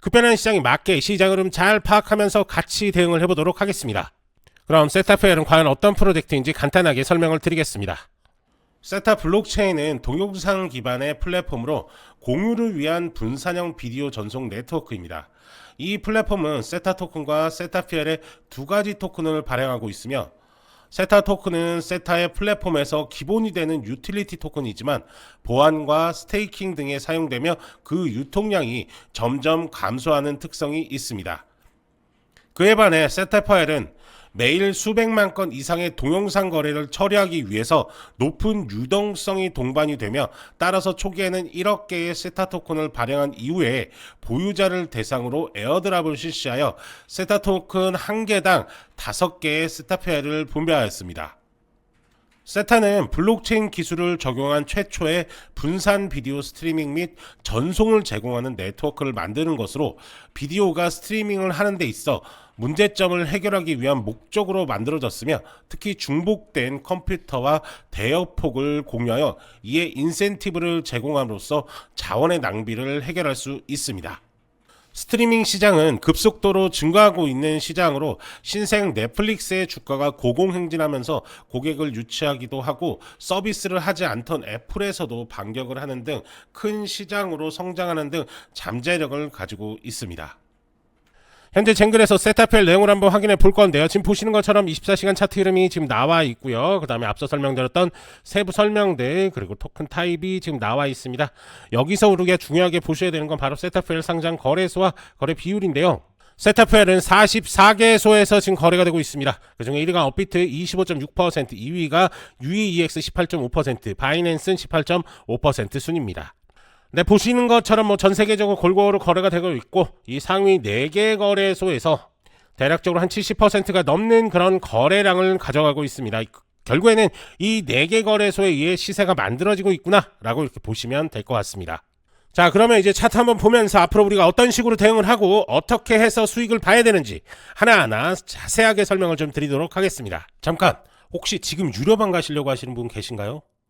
급변한 시장에 맞게 시장 흐름 잘 파악하면서 같이 대응을 해보도록 하겠습니다. 그럼 세타페어는 과연 어떤 프로젝트인지 간단하게 설명을 드리겠습니다. 세타 블록체인은 동영상 기반의 플랫폼으로 공유를 위한 분산형 비디오 전송 네트워크입니다. 이 플랫폼은 세타 토큰과 세타 피엘의 두 가지 토큰을 발행하고 있으며 세타 토큰은 세타의 플랫폼에서 기본이 되는 유틸리티 토큰이지만 보안과 스테이킹 등에 사용되며 그 유통량이 점점 감소하는 특성이 있습니다. 그에 반해 세타 파일은 매일 수백만 건 이상의 동영상 거래를 처리하기 위해서 높은 유동성이 동반이 되며 따라서 초기에는 1억 개의 세타 토큰을 발행한 이후에 보유자를 대상으로 에어드랍을 실시하여 세타 토큰 한 개당 5개의 세타페어를 분배하였습니다. 세타는 블록체인 기술을 적용한 최초의 분산 비디오 스트리밍 및 전송을 제공하는 네트워크를 만드는 것으로 비디오가 스트리밍을 하는 데 있어 문제점을 해결하기 위한 목적으로 만들어졌으며 특히 중복된 컴퓨터와 대역폭을 공유하여 이에 인센티브를 제공함으로써 자원의 낭비를 해결할 수 있습니다. 스트리밍 시장은 급속도로 증가하고 있는 시장으로 신생 넷플릭스의 주가가 고공행진하면서 고객을 유치하기도 하고 서비스를 하지 않던 애플에서도 반격을 하는 등 큰 시장으로 성장하는 등 잠재력을 가지고 있습니다. 현재 쟁글에서 세타펠 내용을 한번 확인해 볼 건데요. 지금 보시는 것처럼 24시간 차트 흐름이 지금 나와 있고요. 그 다음에 앞서 설명드렸던 세부 설명들 그리고 토큰 타입이 지금 나와 있습니다. 여기서 우리가 중요하게 보셔야 되는 건 바로 세타펠 상장 거래소와 거래 비율인데요. 세타펠은 44개소에서 지금 거래가 되고 있습니다. 그중에 1위가 업비트 25.6%, 2위가 UEX 18.5%, 바이낸스는 18.5% 순입니다. 네, 보시는 것처럼 뭐 전 세계적으로 골고루 거래가 되고 있고 이 상위 4개 거래소에서 대략적으로 한 70%가 넘는 그런 거래량을 가져가고 있습니다. 결국에는 이 4개 거래소에 의해 시세가 만들어지고 있구나라고 이렇게 보시면 될 것 같습니다. 자, 그러면 이제 차트 한번 보면서 앞으로 우리가 어떤 식으로 대응을 하고 어떻게 해서 수익을 봐야 되는지 하나하나 자세하게 설명을 좀 드리도록 하겠습니다. 잠깐, 혹시 지금 유료방 가시려고 하시는 분 계신가요?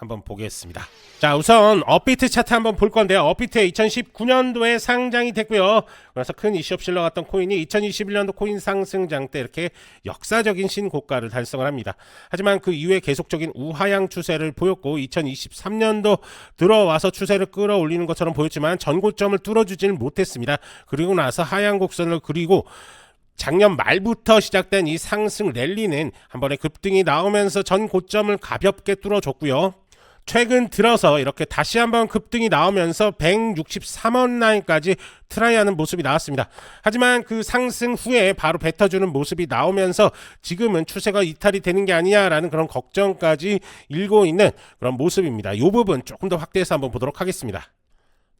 한번 보겠습니다. 자 우선 업비트 차트 한번 볼 건데요. 업비트의 2019년도에 상장이 됐고요. 그래서 큰 이슈 없이 흘러갔던 코인이 2021년도 코인 상승장 때 이렇게 역사적인 신고가를 달성을 합니다. 하지만 그 이후에 계속적인 우하향 추세를 보였고 2023년도 들어와서 추세를 끌어올리는 것처럼 보였지만 전고점을 뚫어주지는 못했습니다. 그리고 나서 하향 곡선을 그리고 작년 말부터 시작된 이 상승 랠리는 한 번에 급등이 나오면서 전 고점을 가볍게 뚫어줬고요. 최근 들어서 이렇게 다시 한번 급등이 나오면서 163원 라인까지 트라이하는 모습이 나왔습니다. 하지만 그 상승 후에 바로 뱉어주는 모습이 나오면서 지금은 추세가 이탈이 되는 게 아니냐라는 그런 걱정까지 일고 있는 그런 모습입니다. 이 부분 조금 더 확대해서 한번 보도록 하겠습니다.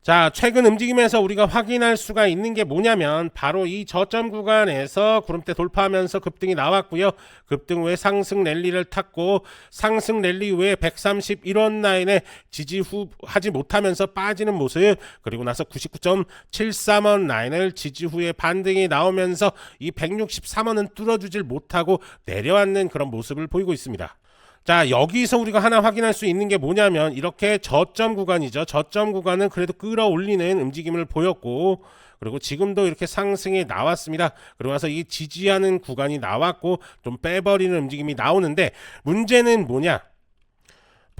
자, 최근 움직임에서 우리가 확인할 수가 있는 게 뭐냐면 바로 이 저점 구간에서 구름대 돌파하면서 급등이 나왔고요. 급등 후에 상승 랠리를 탔고 상승 랠리 후에 131원 라인에 지지 후 하지 못하면서 빠지는 모습 그리고 나서 99.73원 라인을 지지 후에 반등이 나오면서 이 163원은 뚫어주질 못하고 내려앉는 그런 모습을 보이고 있습니다. 자, 여기서 우리가 하나 확인할 수 있는 게 뭐냐면 이렇게 저점 구간이죠. 저점 구간은 그래도 끌어올리는 움직임을 보였고 그리고 지금도 이렇게 상승이 나왔습니다. 그러고 나서 이 지지하는 구간이 나왔고 좀 빼버리는 움직임이 나오는데 문제는 뭐냐?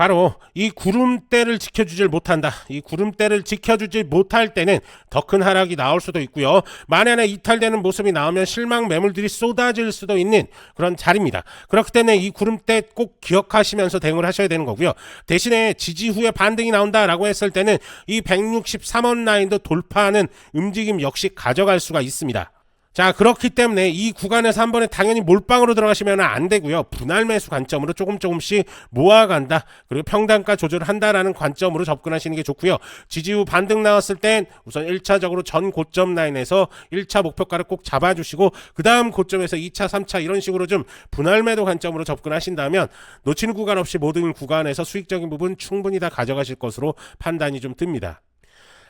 바로 이 구름대를 지켜주질 못한다. 이 구름대를 지켜주질 못할 때는 더 큰 하락이 나올 수도 있고요. 만약에 이탈되는 모습이 나오면 실망 매물들이 쏟아질 수도 있는 그런 자리입니다. 그렇기 때문에 이 구름대 꼭 기억하시면서 대응을 하셔야 되는 거고요. 대신에 지지 후에 반등이 나온다라고 했을 때는 이 163원 라인도 돌파하는 움직임 역시 가져갈 수가 있습니다. 자, 그렇기 때문에 이 구간에서 한 번에 당연히 몰빵으로 들어가시면 안 되고요. 분할 매수 관점으로 조금 조금씩 모아간다. 그리고 평단가 조절한다라는 관점으로 접근하시는 게 좋고요. 지지 후 반등 나왔을 땐 우선 1차적으로 전 고점 라인에서 1차 목표가를 꼭 잡아주시고 그 다음 고점에서 2차, 3차 이런 식으로 좀 분할 매도 관점으로 접근하신다면 놓치는 구간 없이 모든 구간에서 수익적인 부분 충분히 다 가져가실 것으로 판단이 좀 듭니다.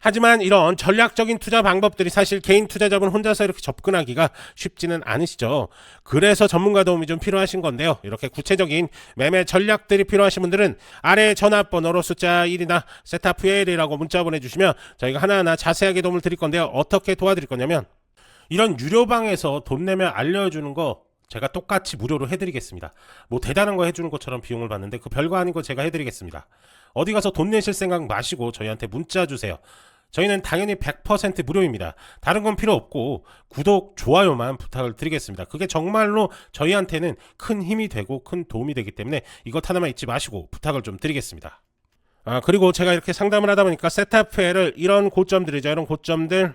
하지만 이런 전략적인 투자 방법들이 사실 개인 투자자분 혼자서 이렇게 접근하기가 쉽지는 않으시죠. 그래서 전문가 도움이 좀 필요하신 건데요. 이렇게 구체적인 매매 전략들이 필요하신 분들은 아래 전화번호로 숫자 1이나 세타프 1이라고 문자 보내주시면 저희가 하나하나 자세하게 도움을 드릴 건데요. 어떻게 도와드릴 거냐면 이런 유료방에서 돈 내면 알려주는 거 제가 똑같이 무료로 해드리겠습니다. 뭐 대단한 거 해주는 것처럼 비용을 받는데 그 별거 아닌 거 제가 해드리겠습니다. 어디 가서 돈 내실 생각 마시고 저희한테 문자 주세요. 저희는 당연히 100% 무료입니다. 다른 건 필요 없고 구독, 좋아요만 부탁을 드리겠습니다. 그게 정말로 저희한테는 큰 힘이 되고 큰 도움이 되기 때문에 이것 하나만 잊지 마시고 부탁을 좀 드리겠습니다. 아, 그리고 제가 이렇게 상담을 하다 보니까 세타프에를 이런 고점들이죠. 이런 고점들